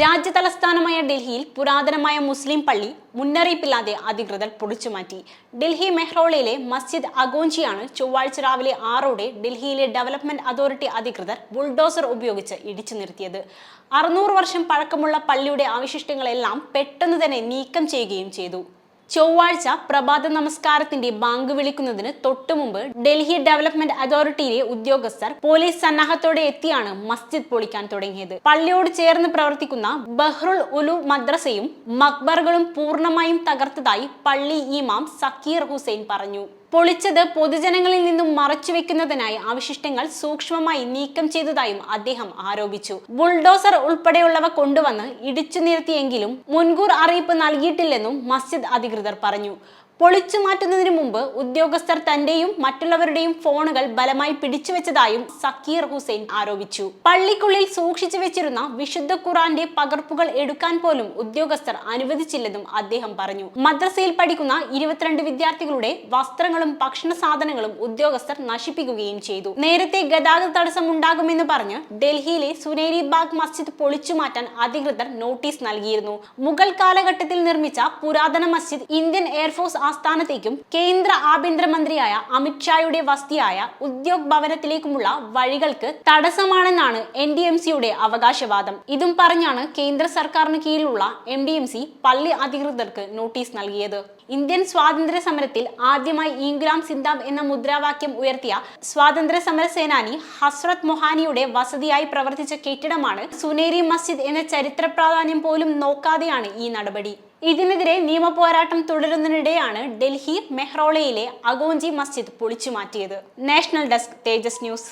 രാജ്യ തലസ്ഥാനമായ ഡൽഹിയിൽ പുരാതനമായ മുസ്ലിം പള്ളി മുന്നറിയിപ്പില്ലാതെ അധികൃതർ പൊളിച്ചുമാറ്റി. ഡൽഹി മെഹ്റോളയിലെ മസ്ജിദ് അഗോഞ്ചിയാണ് ചൊവ്വാഴ്ച രാവിലെ ആറോടെ ഡൽഹിയിലെ ഡെവലപ്മെന്റ് അതോറിറ്റി അധികൃതർ ബുൾഡോസർ ഉപയോഗിച്ച് ഇടിച്ചു നിർത്തിയത്. അറുന്നൂറ് വർഷം പഴക്കമുള്ള പള്ളിയുടെ അവശിഷ്ടങ്ങളെല്ലാം പെട്ടെന്ന് തന്നെ നീക്കം ചെയ്യുകയും ചെയ്തു. ചൊവ്വാഴ്ച പ്രഭാത നമസ്കാരത്തിന്റെ ബാങ്ക് വിളിക്കുന്നതിന് തൊട്ടുമുമ്പ് ഡൽഹി ഡെവലപ്മെന്റ് അതോറിറ്റിയിലെ ഉദ്യോഗസ്ഥർ പോലീസ് സന്നാഹത്തോടെ എത്തിയാണ് മസ്ജിദ് പൊളിക്കാൻ തുടങ്ങിയത്. പള്ളിയോട് ചേർന്ന് പ്രവർത്തിക്കുന്ന ബഹ്റുൽ ഉലു മദ്രസയും മക്ബറുകളും പൂർണമായും തകർത്തതായി പള്ളി ഇമാം സക്കീർ ഹുസൈൻ പറഞ്ഞു. പൊളിച്ചത് പൊതുജനങ്ങളിൽ നിന്നും മറച്ചുവെക്കുന്നതിനായി അവശിഷ്ടങ്ങൾ സൂക്ഷ്മമായി നീക്കം ചെയ്തതായും അദ്ദേഹം ആരോപിച്ചു. ബുൾഡോസർ ഉൾപ്പെടെയുള്ളവ കൊണ്ടുവന്ന് ഇടിച്ചു നിർത്തിയെങ്കിലും മുൻകൂർ അറിയിപ്പ് നൽകിയിട്ടില്ലെന്നും മസ്ജിദ് അധികൃതർ പറഞ്ഞു. പൊളിച്ചു മാറ്റുന്നതിന് മുമ്പ് ഉദ്യോഗസ്ഥർ തന്റെയും മറ്റുള്ളവരുടെയും ഫോണുകൾ ബലമായി പിടിച്ചുവെച്ചതായും സക്കീർ ഹുസൈൻ ആരോപിച്ചു. പള്ളിക്കുള്ളിൽ സൂക്ഷിച്ചു വെച്ചിരുന്ന വിശുദ്ധ ഖുറാന്റെ പകർപ്പുകൾ എടുക്കാൻ പോലും ഉദ്യോഗസ്ഥർ അനുവദിച്ചില്ലെന്നും അദ്ദേഹം പറഞ്ഞു. മദ്രസയിൽ പഠിക്കുന്ന ഇരുപത്തിരണ്ട് വിദ്യാർത്ഥികളുടെ വസ്ത്രങ്ങളും ഭക്ഷണ സാധനങ്ങളും ഉദ്യോഗസ്ഥർ നശിപ്പിക്കുകയും ചെയ്തു. നേരത്തെ ഗതാഗത തടസ്സം ഉണ്ടാകുമെന്ന് പറഞ്ഞ് ഡൽഹിയിലെ സുനേരി ബാഗ് മസ്ജിദ് പൊളിച്ചു മാറ്റാൻ അധികൃതർ നോട്ടീസ് നൽകിയിരുന്നു. മുഗൾ കാലഘട്ടത്തിൽ നിർമ്മിച്ച പുരാതന മസ്ജിദ് ഇന്ത്യൻ എയർഫോഴ്സ് ആസ്ഥാനത്തേക്കും കേന്ദ്ര ആഭ്യന്തരമന്ത്രിയായ അമിത്ഷായുടെ വസ്തിയായ ഉദ്യോഗ് ഭവനത്തിലേക്കുമുള്ള വഴികൾക്ക് തടസ്സമാണെന്നാണ് എൻ ഡി എം സിയുടെ അവകാശവാദം. ഇതും പറഞ്ഞാണ് കേന്ദ്ര സർക്കാരിന് കീഴിലുള്ള എം ഡി എം സി പള്ളി അധികൃതർക്ക് നോട്ടീസ് നൽകിയത്. ഇന്ത്യൻ സ്വാതന്ത്ര്യ സമരത്തിൽ ആദ്യമായി ഇംഗ്രാം സിന്ദാബ് എന്ന മുദ്രാവാക്യം ഉയർത്തിയ സ്വാതന്ത്ര്യ സമര സേനാനി ഹസ്രത് മൊഹാനിയുടെ വസതിയായി പ്രവർത്തിച്ച കെട്ടിടമാണ് സുനേരി മസ്ജിദ് എന്ന ചരിത്ര പ്രാധാന്യം പോലും നോക്കാതെയാണ് ഈ നടപടി. ഇതിനെതിരെ നിയമപോരാട്ടം തുടരുന്നതിനിടെയാണ് ഡൽഹി മെഹ്റോളയിലെ അഗോഞ്ചി മസ്ജിദ് പൊളിച്ചു മാറ്റിയത്. National desk Thejas news.